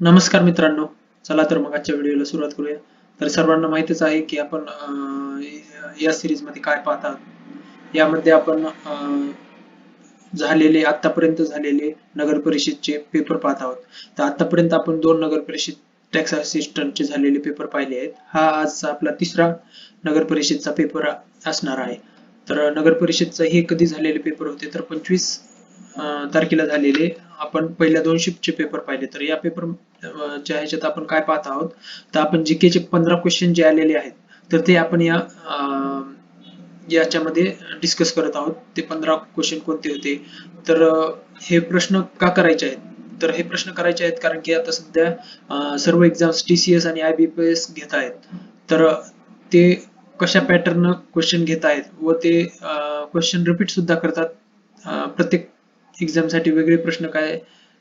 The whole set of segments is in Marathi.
नमस्कार मित्रांनो. चला तर मग आजच्या व्हिडिओला सुरुवात करूया. तर सर्वांना माहितीच आहे की आपण अं, या सिरीजमध्ये काय पाहत आहोत यामध्ये आपण झालेले आतापर्यंत झालेले नगर परिषदचे पेपर पाहत आहोत. तर आतापर्यंत आपण दोन नगर परिषद टॅक्स असिस्टंटचे झालेले पेपर पाहिले आहेत. हा आजचा आपला तिसरा नगर परिषदचा पेपर असणार आहे. तर नगर परिषदचा हे कधी झालेले पेपर होते? तर पंचवीस तारखेला झालेले. आपण पहिल्या दोन शिफ्टचे पेपर पाहिले. तर या पेपर च्या ह्याच्यात आपण काय पाहत आहोत तर आपण जीके चे पंधरा क्वेश्चन जे आलेले आहेत तर ते आपण या अं, याच्यामध्ये डिस्कस करत आहोत. ते पंधरा क्वेश्चन कोणते होते? तर हे प्रश्न का करायचे आहेत? तर हे प्रश्न करायचे आहेत कारण की आता सध्या सर्व एक्झाम्स टीसीएस आणि आय बी पी एस घेत आहेत. तर ते कशा पॅटर्न क्वेश्चन घेत आहेत व ते क्वेश्चन रिपीट सुद्धा करतात प्रत्येक एक्झामसाठी वेगळे प्रश्न काय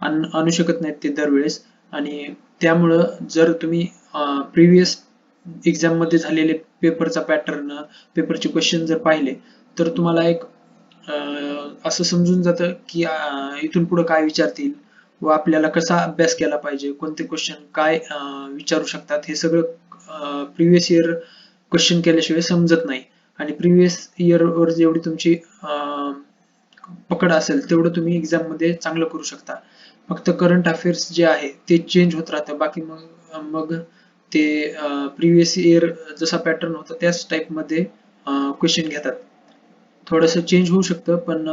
आणू शकत नाहीत ते दरवेळेस. आणि त्यामुळं जर तुम्ही प्रिव्हियस एक्झाममध्ये झालेले पेपरचा पॅटर्न पेपरचे क्वेश्चन जर पाहिले तर तुम्हाला एक असं समजून जातं की इथून पुढे काय विचारतील व आपल्याला कसा अभ्यास केला पाहिजे कोणते क्वेश्चन काय विचारू शकतात हे सगळं प्रिव्हियस इयर क्वेश्चन केल्याशिवाय समजत नाही. आणि प्रिव्हियस इयर वर जेवढी तुमची पकड असेल तेवढं तुम्ही एक्झाममध्ये चांगलं करू शकता. फक्त करंट अफेअर्स जे आहे ते चेंज होत राहतं. बाकी मग मग ते प्रिव्हियस इयर जसा पॅटर्न होता त्याच टाइपमध्ये क्वेश्चन घेतात. थोडंसं चेंज होऊ शकतं पण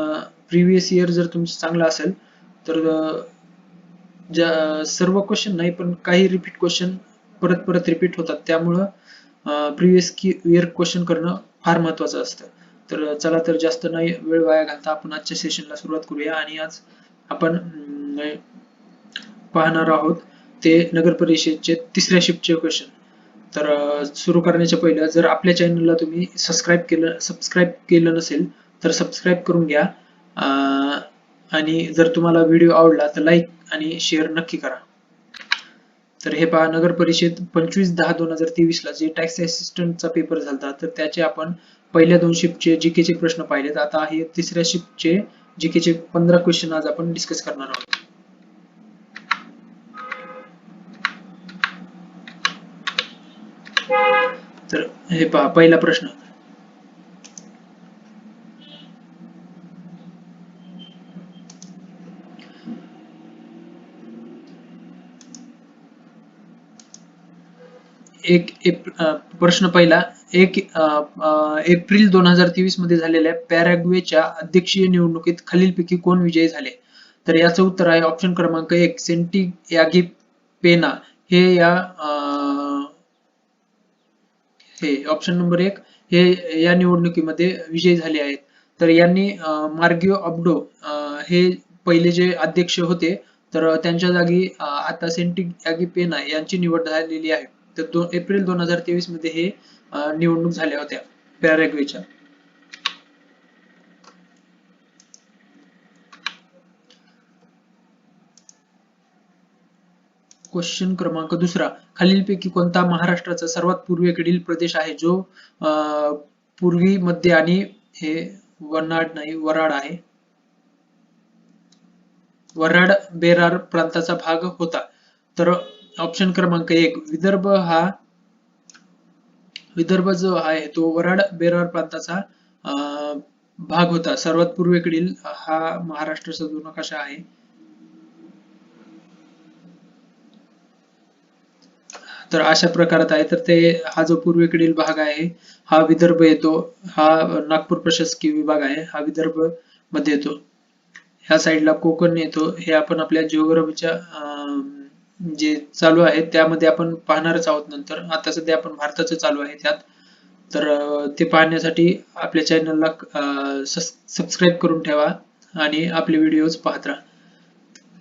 प्रिव्हियस इयर जर तुमचं चांगलं असेल तर ज्या सर्व क्वेश्चन नाही पण काही रिपीट क्वेश्चन परत परत रिपीट होतात. त्यामुळं प्रिव्हियस इयर क्वेश्चन करणं फार महत्वाचं असतं. तर चला तर जास्त नाही वेळ वाया घालता आपण आजच्या सेशनला सुरुवात करूया आणि आज आपण पाहणार आहोत ते नगर परिषदचे तिसऱ्या शिफ्टचे क्वेश्चन तर सुरू करण्याच्या पहिलं जर आपल्या चॅनलला तुम्ही सबस्क्राईब केलं सबस्क्राईब केलं नसेल तर सबस्क्राईब करून घ्या. अं, आणि जर तुम्हाला व्हिडिओ आवडला तर लाईक आणि शेअर नक्की करा. तर हे पहा नगर परिषद पंचवीस दहा दोन हजार तेवीस ला जे टॅक्स असिस्टंटचा पेपर झाला तर त्याचे आपण पहिल्या दोन शिफ्टचे जीके चे प्रश्न पाहिलेत. आता हे तिसऱ्या शिफ्टचे जीके चे पंधरा क्वेश्चन आज आपण डिस्कस करणार आहोत. तर हे पहा पहिला प्रश्न. एक एक प्रश्न पहिला. एक एप्रिल दोन हजार तेवीसमध्ये झालेल्या पॅराग्वेच्या अध्यक्षीय निवडणुकीत खालीलपैकी कोण विजयी झाले? तर याचं उत्तर आहे ऑप्शन क्रमांक एक सेंटी यागी पेना. हे या हे ऑप्शन नंबर एक हे या निवडणुकीमध्ये विजयी झाले आहेत. तर यांनी मार्गिओ अब्डो हे पहिले जे अध्यक्ष होते तर त्यांच्या जागी आता सेंटी यागी पेना यांची निवड झालेली आहे. तर दोन एप्रिल दोन हजार तेवीसमध्ये हे निवडणूक झाल्या होत्या पॅरेग्वेच्या. क्वेश्चन क्रमांक दुसरा. खालीलपैकी कोणता महाराष्ट्राचा सर्वात पूर्वेकडील प्रदेश आहे जो अं, पूर्वी मध्य आणि हे वनाड नाही वराड आहे? वराड बेरार प्रांताचा भाग होता. तर ऑप्शन क्रमांक एक विदर्भ हा विदर्भ जो आहे तो वराड बेरार प्रांताचा भाग होता. सर्वात पूर्वेकडील हा महाराष्ट्राचा जो नकाशा आहे. तर अशा प्रकारात आहे. तर ते हा जो पूर्वेकडील भाग आहे हा विदर्भ येतो. हा नागपूर प्रशासकीय विभाग आहे. हा विदर्भमध्ये येतो. ह्या साईडला कोकण येतो. हे आपण आपल्या जिओग्राफीच्या जे चालू आहे त्यामध्ये आपण पाहणारच आहोत नंतर. आता सध्या आपण भारताचं चालू आहे त्यात. तर ते पाहण्यासाठी आपल्या चॅनलला सबस्क्राईब करून ठेवा आणि आपले व्हिडिओज पाहत राहा.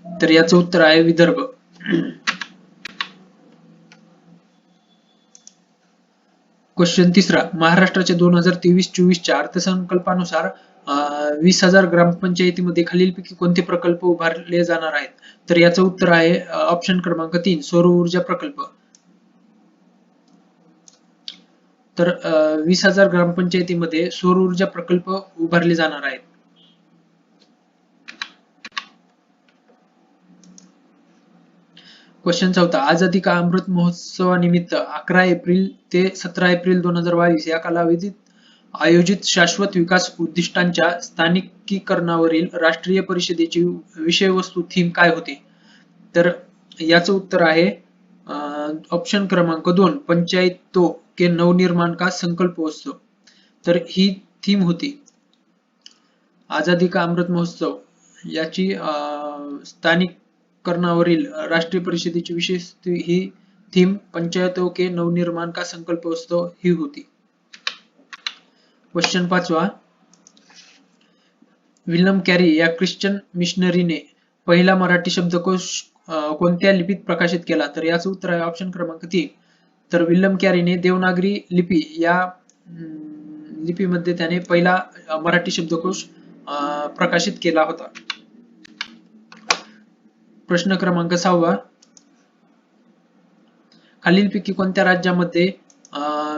तर याचं उत्तर आहे विदर्भ. क्वेश्चन तिसरा. महाराष्ट्राच्या दोन हजार तेवीस चोवीसच्या अर्थसंकल्पानुसार वीस हजार ग्रामपंचायतीमध्ये खालीलपैकी कोणते प्रकल्प उभारले जाणार आहेत? तर याचं उत्तर आहे ऑप्शन क्रमांक तीन सौर ऊर्जा प्रकल्प. तर वीस हजार ग्रामपंचायतीमध्ये सौर ऊर्जा प्रकल्प उभारले जाणार आहेत. क्वेश्चन चौथा आझादी का अमृत महोत्सवानिमित्त अकरा एप्रिल ते सतरा एप्रिल दोन हजार बावीस या कालावधीत आयोजित शाश्वत विकास उद्दिष्टांच्या स्थानिकीकरणावरील राष्ट्रीय परिषदेची विषयवस्तू थीम काय होती? तर याचं उत्तर आहे ऑप्शन क्रमांक दोन पंचायतो के नवनिर्माण का संकल्प उत्सव. तर ही थीम होती. आझादी का अमृत महोत्सव? याची स्थानिक करणावरील राष्ट्रीय परिषदेची विशेष ही थीम पंचायतो के नवनिर्माण का संकल्प उत्सव ही होती. क्वेश्चन पाचवा. विल्यम कॅरी या ख्रिश्चन मिशनरीने पहिला मराठी शब्दकोश कोणत्या लिपीत प्रकाशित केला? तर याचं उत्तर आहे ऑप्शन क्रमांक तीन. तर विल्यम कॅरीने देवनागरी लिपी या लिपीमध्ये त्याने पहिला मराठी शब्दकोश प्रकाशित केला होता. प्रश्न क्रमांक सहावा. खालीलपैकी कोणत्या राज्यामध्ये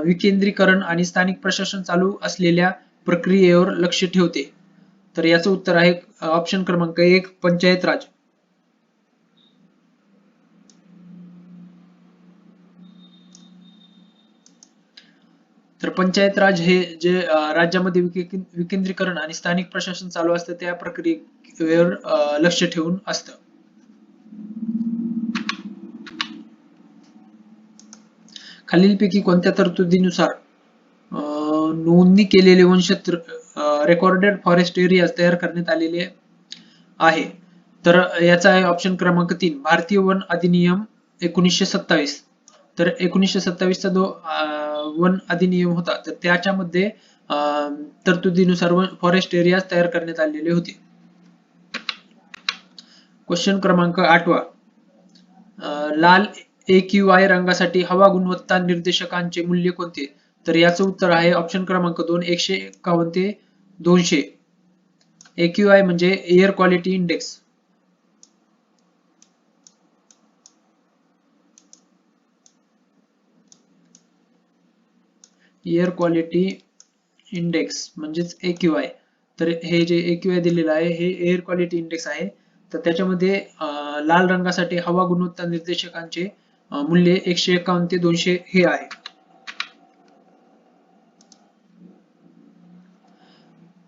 विकेंद्रीकरण आणि स्थानिक प्रशासन चालू असलेल्या प्रक्रियेवर लक्ष ठेवते. तर याचं उत्तर आहे ऑप्शन क्रमांक एक पंचायत राज. तर पंचायत राज हे जे राज्यामध्ये विकेंद्रीकरण आणि स्थानिक प्रशासन चालू असतं त्या प्रक्रियेवर लक्ष ठेवून असतं. खालीलपैकी कोणत्या तरतुदीनुसार नोंदणी केलेले वनक्षेत्र रेकॉर्डेड फॉरेस्ट एरिया तयार करण्यात आलेले आहे. तर याचा आहे ऑप्शन क्रमांक तीन भारतीय वन अधिनियम एकोणीसशे सत्तावीस. तर एकोणीसशे सत्तावीसचा जो वन अधिनियम होता तर त्याच्यामध्ये तरतुदीनुसार फॉरेस्ट एरिया तयार करण्यात आलेले होते. क्वेश्चन क्रमांक आठवा. लाल ए क्यू आय रंगासाठी हवा गुणवत्ता निर्देशकांचे मूल्य कोणते? तर याचं उत्तर आहे ऑप्शन क्रमांक दोन एकशे एक्कावन्न ते दोनशे. ए क्यू आय म्हणजे air quality index air quality index म्हणजेच एक्यूआय तर हे जे एक्यूआय दिलेलं आहे हे एअर क्वालिटी इंडेक्स आहे. तर त्याच्यामध्ये लाल रंगासाठी हवा गुणवत्ता निर्देशकांचे मूल्य एकशे एकावन्न ते दोनशे हे आहे.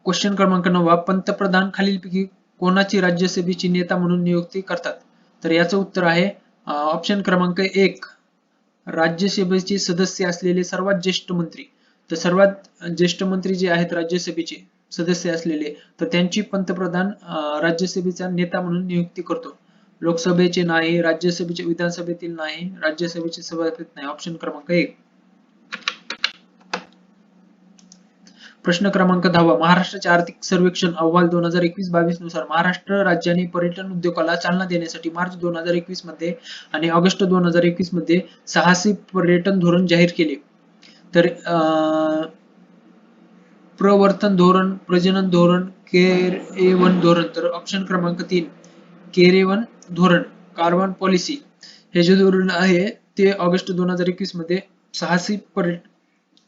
क्वेश्चन क्रमांक नववा पंतप्रधान खालीलपैकी कोणाची राज्यसभेची नेता म्हणून नियुक्ती करतात? तर याचं उत्तर आहे ऑप्शन क्रमांक एक राज्यसभेचे सदस्य असलेले सर्वात ज्येष्ठ मंत्री. तर सर्वात ज्येष्ठ मंत्री जे आहेत राज्यसभेचे सदस्य असलेले तर त्यांची पंतप्रधान राज्यसभेचा नेता म्हणून नियुक्ती करतो. लोकसभेचे नाही राज्यसभेचे विधानसभेतील नाही राज्यसभेचे सभापती नाही. ऑप्शन क्रमांक एक. प्रश्न क्रमांक दहावा महाराष्ट्राचे आर्थिक सर्वेक्षण अहवाल दोन हजार एकवीस बावीसनुसार महाराष्ट्र राज्याने पर्यटन उद्योगाला चालना देण्यासाठी मार्च दोन हजार एकवीसमध्ये आणि ऑगस्ट दोन हजार एकवीसमध्ये साहसी पर्यटन धोरण जाहीर केले. तर प्रवर्तन धोरण प्रजनन धोरण केर ए वन धोरण. तर ऑप्शन क्रमांक तीन. केरेवन धोरण कार्बन पॉलिसी हे जे धोरण आहे ते ऑगस्ट दोन हजार एकवीसमध्ये साहसी पर्यटन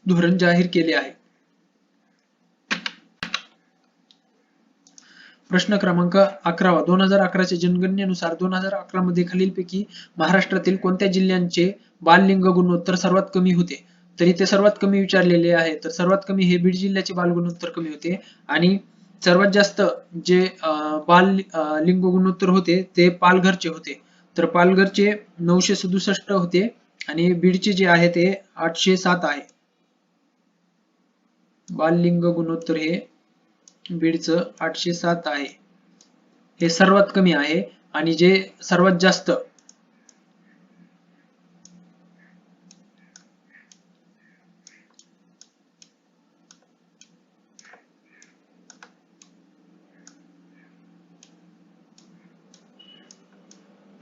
धोरण जाहीर केले आहे. प्रश्न क्रमांक अकरावा. दोन हजार अकराच्या जनगणनेनुसार दोन हजार अकरा मध्ये खालीलपैकी महाराष्ट्रातील कोणत्या जिल्ह्यांचे बाललिंग गुणोत्तर सर्वात कमी होते? तर इथे सर्वात कमी विचारलेले आहे तर सर्वात कमी हे बीड जिल्ह्याचे बाल गुणोत्तर कमी होते आणि सर्वात जास्त जे बाल लिंग गुणोत्तर होते ते पालघरचे होते. तर पालघरचे नऊशे सदुसष्ट होते आणि बीडचे जे आहे ते आठशे सात आहे. बाललिंग गुणोत्तर हे बीडचं आठशे सात आहे. हे सर्वात कमी आहे आणि जे सर्वात जास्त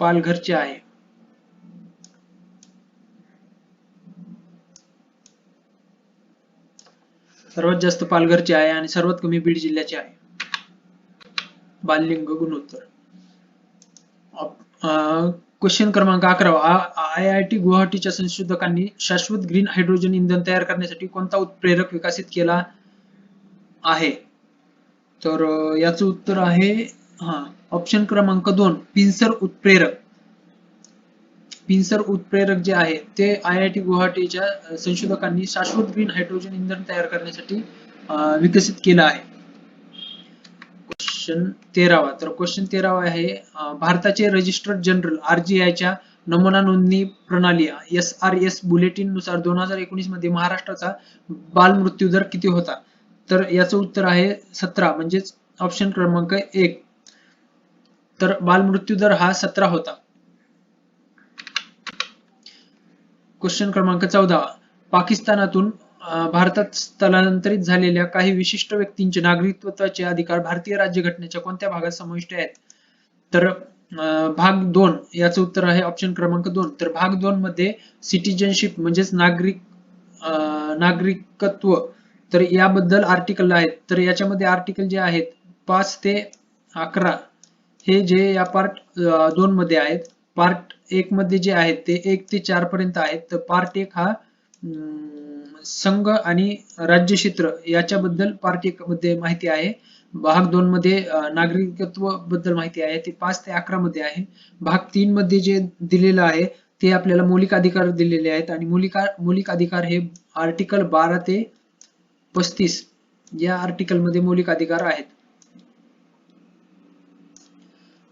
पालघरचे आहे. सर्वात जास्त पालघरचे आहे आणि सर्वात कमी बीड जिल्ह्याचे आहे. बाललिंग गुणोत्तर. क्वेश्चन क्रमांक अकरा. आय आय टी गुवाहाटीच्या संशोधकांनी शाश्वत ग्रीन हायड्रोजन इंधन तयार करण्यासाठी कोणता उत्प्रेरक विकसित केला आहे? तर याचं उत्तर आहे हा ऑप्शन क्रमांक दोन पिन्सर उत्प्रेरक. पिन्सर उत्प्रेरक जे आहे ते आय आय टी गुवाहाटीच्या संशोधकांनी शाश्वत ग्रीन हायड्रोजन इंधन तयार करण्यासाठी विकसित केलं आहे. क्वेश्चन तेरावा. तर क्वेश्चन तेरावा आहे भारताचे रजिस्टर्ड जनरल आरजीआयच्या नमुना नोंदणी प्रणाली एस आर एस बुलेटिननुसार दोन हजार एकोणीसमध्ये महाराष्ट्राचा बाल मृत्यू दर किती होता? तर याचं उत्तर आहे सतरा म्हणजेच ऑप्शन क्रमांक एक. तर बालमृत्यू दर हा सतरा होता. क्वेश्चन क्रमांक चौदा. पाकिस्तानातून भारतात स्थलांतरित झालेल्या काही विशिष्ट व्यक्तींचे नागरिकत्वाचे अधिकार भारतीय राज्यघटनेच्या कोणत्या भागात समाविष्ट आहेत? तर अं, भाग दोन याचं उत्तर आहे ऑप्शन क्रमांक दोन. तर भाग दोन मध्ये सिटीजनशिप म्हणजेच नागरिक अं, नागरिकत्व तर याबद्दल आर्टिकल आहेत. तर याच्यामध्ये आर्टिकल जे आहेत पाच ते अकरा. हे जे या पार्ट दोन मध्ये आहेत पार्ट एक मध्ये जे आहेत ते एक ते चार पर्यंत आहेत. तर पार्ट एक हा संघ आणि राज्य क्षेत्र याच्याबद्दल पार्ट एक मध्ये माहिती आहे. भाग दोन मध्ये नागरिकत्वबद्दल माहिती आहे. ते पाच ते अकरा मध्ये आहे. भाग तीन मध्ये जे दिलेलं आहे ते आपल्याला मौलिक अधिकार दिलेले आहेत. आणि मौलिका मौलिक अधिकार हे आर्टिकल बारा ते पस्तीस या आर्टिकलमध्ये मौलिक अधिकार आहेत.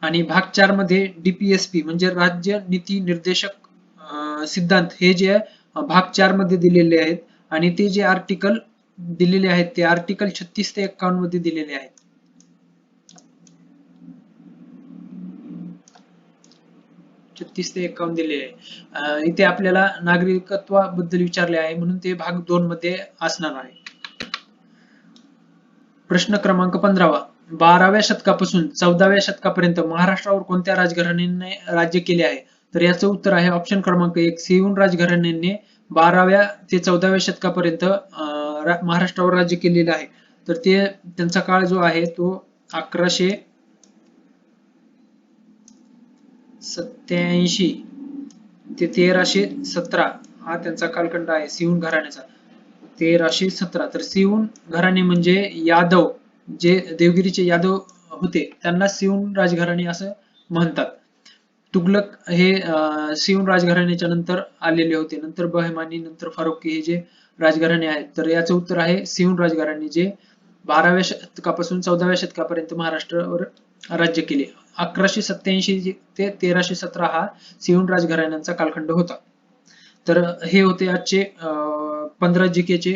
आणि भाग चारमध्ये डीपीएसपी म्हणजे राज्य नीती निर्देशक सिद्धांत हे जे भाग चारमध्ये दिलेले आहेत. आणि ते जे आर्टिकल दिलेले आहेत ते आर्टिकल छत्तीस ते एक्कावन्नमध्ये दिलेले आहेत. छत्तीस ते एक्कावन्न दिले आहे. इथे आपल्याला नागरिकत्वाबद्दल विचारले आहे म्हणून ते भाग दोन मध्ये असणार आहे. प्रश्न क्रमांक पंधरावा. बाराव्या शतकापासून चौदाव्या शतकापर्यंत महाराष्ट्रावर कोणत्या राजघराण्याने राज्य केले आहे? तर याचं उत्तर आहे ऑप्शन क्रमांक एक सिहून राजघराण्याने बाराव्या ते चौदाव्या शतकापर्यंत अं, महाराष्ट्रावर राज्य केलेलं आहे. तर ते त्यांचा काळ जो आहे तो अकराशे सत्याऐंशी ते तेराशे सतरा हा त्यांचा कालखंड आहे सिहून घराण्याचा. तेराशे सतरा. तर सिहून घराणे म्हणजे यादव. जे देवगिरीचे यादव होते त्यांना सिऊन राजघराणे असं म्हणतात. तुगलक हे सिऊन राजघराण्याच्या नंतर आलेले होते. नंतर बहमानी नंतर फारुकी हे जे राजघराणे आहेत तर याचं उत्तर आहे सिऊन राजघराणे जे बाराव्या शतकापासून चौदाव्या शतकापर्यंत महाराष्ट्रावर राज्य केले. अकराशे सत्याऐंशी ते तेराशे सतरा हा सिऊन राजघराण्यांचा कालखंड होता. तर हे होते आजचे पंधरा जीकेचे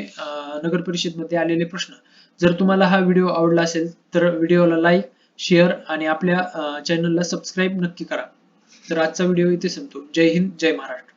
नगर परिषदमध्ये आलेले प्रश्न. जर तुम्हाला हा व्हिडिओ आवडला असेल तर व्हिडिओला लाईक शेअर आणि आपल्या चॅनलला सबस्क्राईब नक्की करा. तर आजचा व्हिडिओ इथे संपतो. जय हिंद जय महाराष्ट्र.